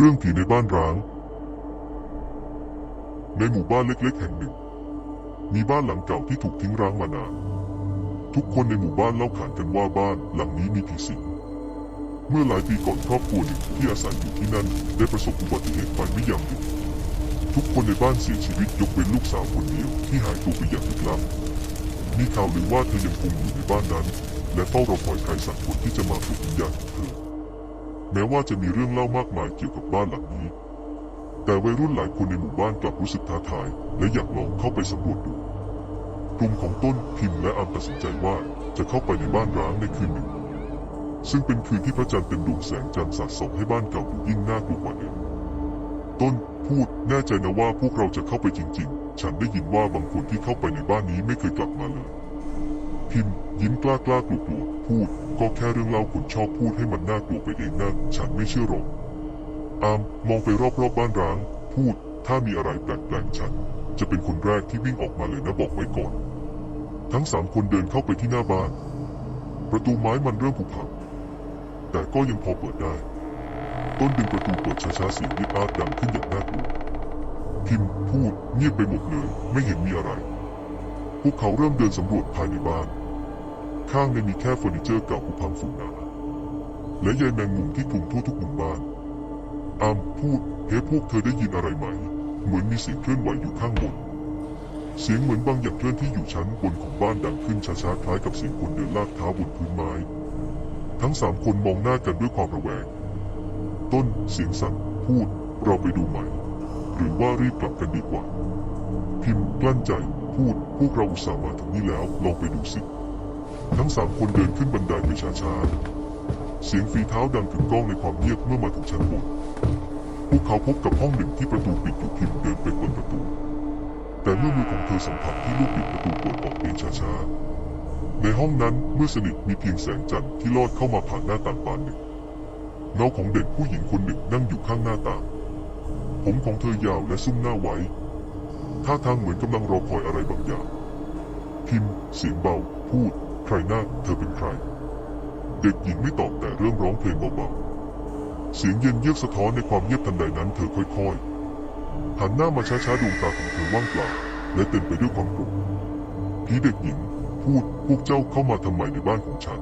เรื่องผีในบ้านร้าง ในหมู่บ้านเล็ก ๆ แห่งหนึ่ง มีบ้านหลังเก่าที่ถูกทิ้งร้างมานาน ทุกคนในหมู่บ้านเล่าขานกันว่าบ้านหลังนี้มีผีสิงเมื่อหลายปีก่อนครอบครัวหนึ่งที่อาศัยอยู่ที่นั่น ได้ประสบอุบัติเหตุไฟไม่ยั้งหยุดทุกคนในบ้านเสียชีวิตยกเว้นลูกสาวคนเดียวที่หายตัวไปอย่างลึกลับมีข่าวลือว่าเธอยังคงอยู่ในบ้านนั้น และเฝ้ารอคอยใครสักคนที่จะมาปลุกวิญญาณของเธอ แม้ว่าจะมีเรื่องเล่ามากมายเกี่ยวกับบ้านหลังนี้ แต่วัยรุ่นหลายคนในหมู่บ้านกลับรู้สึกท้าทาย และอยากลองเข้าไปสำรวจดูกลุ่มของต้นพิมพ์และอามตัดสินใจว่าจะเข้าไปในบ้านร้างในคืนหนึ่ง ซึ่งเป็นคืนที่พระจันทร์เป็นดวงแสงจันทร์สาดส่องให้บ้านเก่าดูยิ่งน่ากลัวกว่าเดิมต้นพูดแน่ใจนะว่าพวกเราจะเข้าไปจริง ๆ ฉันได้ยินว่าบางคนที่เข้าไปในบ้านนี้ไม่เคยกลับมาเลย พิมพ์ยิ้มกล้ากล้ากลัวกลัวๆ พูด ก็แค่เรื่องเล่าคนชอบพูดให้มันน่ากลัวไปเองนะฉันไม่เชื่อหรอกอามมองไปรอบๆบบ้านร้าง พูด ถ้ามีอะไรแปลกๆฉัน จะเป็นคนแรกที่วิ่งออกมาเลยนะบอกไว้ก่อน ทั้งสามคนเดินเข้าไปที่หน้าบ้าน ประตูไม้มันเริ่มผุพังแต่ก็ยังพอเปิดได้ ต้นดึงประตูเปิดช้าๆเสียงวิดอาดดังขึ้นอย่างน่ากลัวพิมพูดเงียบไปหมดเลย ไม่เห็นมีอะไร พวกเขาเริ่มเดินสำรวจภายในบ้าน ข้างในมีแค่เฟอร์นิเจอร์เก่าผุพังฝุ่นหนาและใยแมงมุมที่คลุมทั่วทุกมุมบ้านอามพูดเฮ้พวกเธอได้ยินอะไรไหม เหมือนมีเสียงเคลื่อนไหวอยู่ข้างบน เสียงเหมือนบางอย่างเคลื่อนที่อยู่ชั้นบนของบ้านดังขึ้นช้าๆคล้ายกับเสียงคนเดินลากเท้าบนพื้นไม้ ทั้งสามคนมองหน้ากันด้วยความระแวง ต้นเสียงสั่นพูดเราไปดูใหม่ หรือว่ารีบกลับกันดีกว่า พิมพ์กลั้นใจพูดพวกเราอุตส่าห์มาถึงนี่แล้วลองไปดูสิ ทั้งสามคนเดินขึ้นบันไดไปช้าๆ เสียงฝีเท้าดังกึกก้องในความเงียบเมื่อมาถึงชั้นบน พวกเขาพบกับห้องหนึ่งที่ประตูปิดอยู่พิมเดินไปเปิดประตู แต่เมื่อมือของเธอสัมผัสที่ลูกบิดประตูเปิดออกเองช้าๆ ในห้องนั้นเมืดสนิทมีเพียงแสงจันทร์ที่ลอดเข้ามาผ่านหน้าต่างบานหนึ่งเงาของเด็กผู้หญิงคนหนึ่งนั่งอยู่ข้างหน้าต่าง ผมของเธอยาวและซุ่มหน้าไว้ ท่าทางเหมือนกำลังรอคอยอะไรบางอย่าง พิมเสียงเบา พูด ใครหน้าเธอเป็นใคร เด็กหญิงไม่ตอบแต่เริ่มร้องเพลงเบาๆ เสียงเย็นเยือกสะท้อนในความเงียบทันใดนั้นเธอค่อยๆ หันหน้ามาช้าๆดวงตาของเธอว่างเปล่าและเต็มไปด้วยความกลัวผีเด็กหญิง พูดพวกเจ้าเข้ามาทำไมในบ้านของฉัน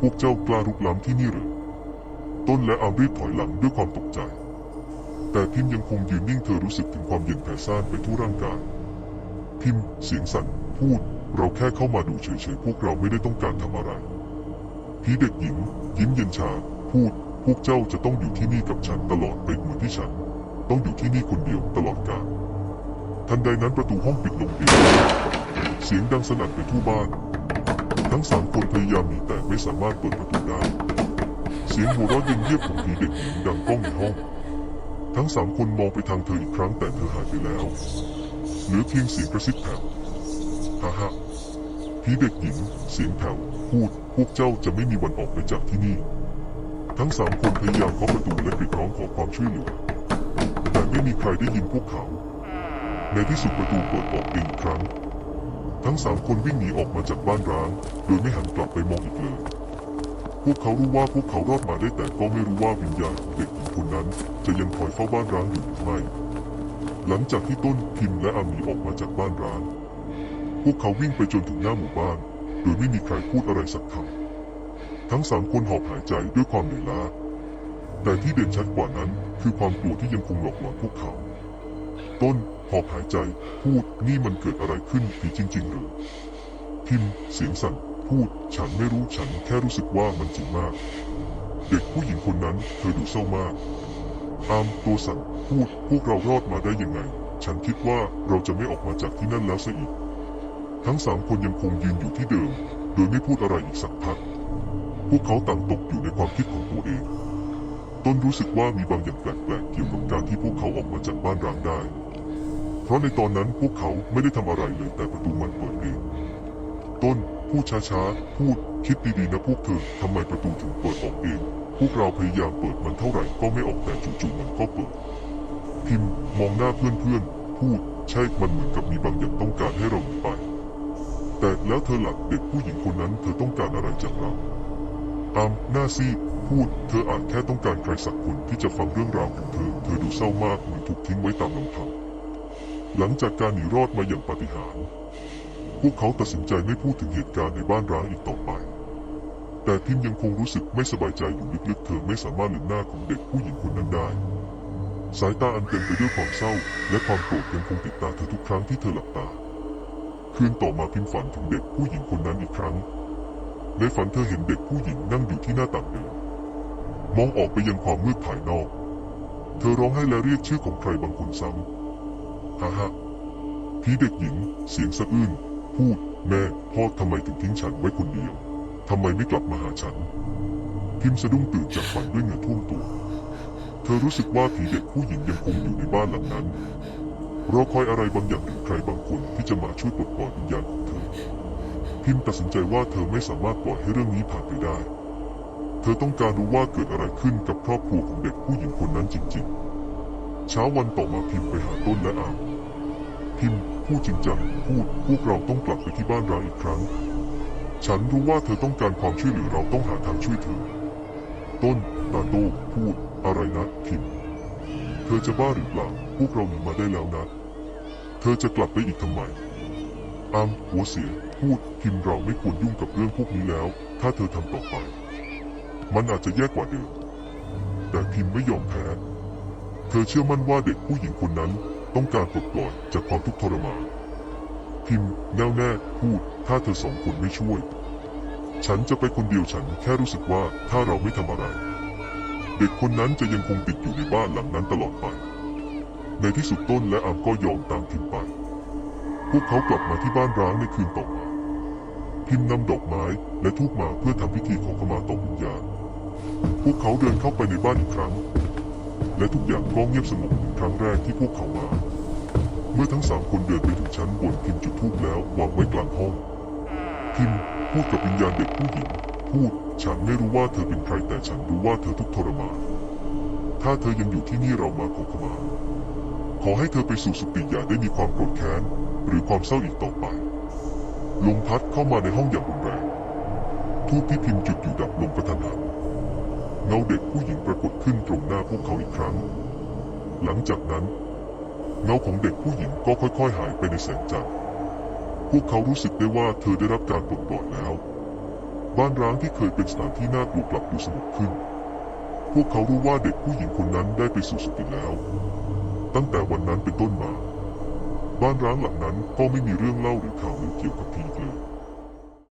พวกเจ้ากล้ารุกล้ำที่นี่หรือ ต้นและอามรีบถอยหลังด้วยความตกใจ แต่พิมยังคงยืนนิ่งเธอรู้สึกถึงความเย็นแผ่ซ่านไปทั่วร่างกาย พิมเสียงสั่นพูด เราแค่เข้ามาดูเฉยๆ พวกเราไม่ได้ต้องการทำอะไร ผีเด็กหญิง ยิ้มเย็นชา พูด พวกเจ้าจะต้องอยู่ที่นี่กับฉันตลอดไปเหมือนที่ฉัน ต้องอยู่ที่นี่คนเดียวตลอดกาล ทันใดนั้นประตูห้องปิดลงเอง เสียงดังสนั่นไปทั่วบ้าน ทั้งสามคนพยายามหนีแต่ไม่สามารถเปิดประตูได้ เสียงหัวเราะเย็นเยียบของผีเด็กหญิงดังก้องในห้อง ทั้งสามคนมองไปทางเธออีกครั้งแต่เธอหายไปแล้ว เหลือเพียงเสียงกระซิบแผ่ว ฮ่าฮ่าผีเด็กหญิง เสียงแผ่วพูด พวกเจ้าจะไม่มีวันออกไปจากที่นี่ ทั้งสามคนพยายามเคาะประตูและกรีดร้องขอความช่วยเหลือ แต่ไม่มีใครได้ยินพวกเขา ในที่สุดประตูเปิดออกเองอีกครั้ง ทั้งสามคนวิ่งหนีออกมาจากบ้านร้าง โดยไม่หันกลับไปมองอีกเลย พวกเขารู้ว่าพวกเขารอดมาได้แต่ก็ไม่รู้ว่าวิญญาณของเด็กหญิงคนนั้น จะยังคอยเฝ้าบ้านร้างอยู่หรือไม่ หลังจากที่ต้นพิมพ์และอามีออกมาจากบ้านร้าง พวกเขาวิ่งไปจนถึงหน้าหมู่บ้าน โดยไม่มีใครพูดอะไรสักคำ ทั้งสามคนหอบหายใจด้วยความเหนื่อยล้า แต่ที่เด่นชัดกว่านั้นคือความกลัวที่ยังคงหลอกหลอนพวกเขา ต้นหอบหายใจพูดนี่มันเกิดอะไรขึ้นผีจริง ๆ หรือพิมเสียงสั่นพูดฉันไม่รู้ฉันแค่รู้สึกว่ามันจริงมาก เด็กผู้หญิงคนนั้นเธอดูเศร้ามากอามตัวสั่นพูดพวกเรารอดมาได้ยังไง ฉันคิดว่าเราจะไม่ออกมาจากที่นั่นแล้วซะอีก ทั้งสามคนยังคงยืนอยู่ที่เดิม โดยไม่พูดอะไรอีกสักพัก พวกเขาต่างตกอยู่ในความคิดของตัวเอง ต้นรู้สึกว่ามีบางอย่างแปลกๆเกี่ยวกับการที่พวกเขาออกมาจากบ้านร้างได้ เพราะในตอนนั้นพวกเขาไม่ได้ทำอะไรเลยแต่ประตูมันเปิดเอง ต้นพูดช้าๆ พูดคิดดีๆนะพวกเธอทำไมประตูถึงเปิดออกเอง พวกเราพยายามเปิดมันเท่าไหร่ก็ไม่ออกแต่จู่ๆมันก็เปิด พิมพ์มองหน้าเพื่อนๆ พูดใช่มันเหมือนกับมีบางอย่างต้องการให้เราหนีไป แต่แล้วเธอหลักเด็กผู้หญิงคนนั้นเธอต้องการอะไรจากเราอามหน้าซีพูด เธออาจแค่ต้องการใครสักคนที่จะฟังเรื่องราวของเธอ เธอดูเศร้ามากเหมือนถูกทิ้งไว้ตามลำพัง หลังจากการหนีรอดมาอย่างปาฏิหาริย์ พวกเขาตัดสินใจไม่พูดถึงเหตุการณ์ในบ้านร้างอีกต่อไป แต่พิมยังคงรู้สึกไม่สบายใจอยู่ลึกๆ เธอไม่สามารถลืมหน้าของเด็กผู้หญิงคนนั้นได้ สายตาอันเต็มไปด้วยความเศร้า และความโกรธยังคงติดตาเธอทุกครั้งที่เธอหลับตา คืนต่อมาพิมฝันถึงเด็กผู้หญิงคนนั้นอีกครั้ง ในฝันเธอเห็นเด็กผู้หญิงนั่งอยู่ที่หน้าต่างเดินมองออกไปยังความมืดภายนอก เธอร้องไห้และเรียกชื่อของใครบางคนซ้ำฮ่าฮ่าผีเด็กหญิง เสียงสะอื้น พูด แม่ พ่อทำไมถึงทิ้งฉันไว้คนเดียว ทำไมไม่กลับมาหาฉัน พิมสะดุ้งตื่นจากฝันด้วยเหงื่อท่วมตัว เธอรู้สึกว่าผีเด็กผู้หญิงยังคงอยู่ในบ้านหลังนั้น รอคอยอะไรบางอย่างหรือใครบางคนที่จะมาช่วยปลดปล่อยวิญญาณของเธอ พิมตัดสินใจว่าเธอไม่สามารถปล่อยให้เรื่องนี้ผ่านไปได้ เธอต้องการรู้ว่าเกิดอะไรขึ้นกับครอบครัวของเด็กผู้หญิงคนนั้นจริง ๆ เช้าวันต่อมาพิมไปหาต้นและอามพิมพูดจริงจังพูดพวกเราต้องกลับไปที่บ้านร้างอีกครั้ง ฉันรู้ว่าเธอต้องการความช่วยเหลือเราต้องหาทางช่วยเธอ ต้นตาโต้พูดอะไรนะพิมเธอจะบ้าหรือเปล่าพวกเราหนีมาได้แล้วนะ เธอจะกลับไปอีกทำไมอามหัวเสียพูดพิมเราไม่ควรยุ่งกับเรื่องพวกนี้แล้ว ถ้าเธอทำต่อไป มันอาจจะแย่กว่าเดิม แต่พิมไม่ยอมแพ้ เธอเชื่อมั่นว่าเด็กผู้หญิงคนนั้นต้องการปลดปล่อยจากความทุกข์ทรมาน พิมแน่วแน่พูด ถ้าเธอสองคนไม่ช่วย ฉันจะไปคนเดียวฉันแค่รู้สึกว่าถ้าเราไม่ทำอะไร เด็กคนนั้นจะยังคงติดอยู่ในบ้านหลังนั้นตลอดไป ในที่สุดต้นและอามก็ยอมตามพิมไป พวกเขากลับมาที่บ้านร้างในคืนต่อมา พิมนำดอกไม้และทูบมาเพื่อทำพิธีขอขมาต่อวิญญาณ พวกเขาเดินเข้าไปในบ้านอีกครั้ง และทุกอย่างก็เงียบสงบเหมือนครั้งแรกที่พวกเขามา เมื่อทั้งสามคนเดินไปถึงชั้นบนพิมจุดธูปแล้ววางไว้กลางห้อง พิมพูดกับวิญญาณเด็กผู้หญิง พูด ฉันไม่รู้ว่าเธอเป็นใครแต่ฉันรู้ว่าเธอทุกทรมาน ถ้าเธอยังอยู่ที่นี่เรามาขอขมา ขอให้เธอไปสู่สุติอย่าได้มีความโกรธแค้น หรือความเศร้าอีกต่อไป ลมพัดเข้ามาในห้องอย่างรุนแรงทูบที่พิมพ์จุดอยู่ดับลงกระทันหันเงาเด็กผู้หญิงปรากฏขึ้นตรงหน้าพวกเขาอีกครั้ง หลังจากนั้น เงาของเด็กผู้หญิงก็ค่อยๆ หายไปในแสงจันทร์พวกเขารู้สึกได้ว่าเธอได้รับการปลดปล่อยแล้ว บ้านร้างที่เคยเป็นสถานที่น่ากลัวกลับดูสงบขึ้น พวกเขารู้ว่าเด็กผู้หญิงคนนั้นได้ไปสู่สุคติแล้ว ตั้งแต่วันนั้นเป็นต้นมา บ้านร้างหลังนั้นก็ไม่มีเรื่องเล่าหรือข่าวลือเกี่ยวกับผีอีกเลย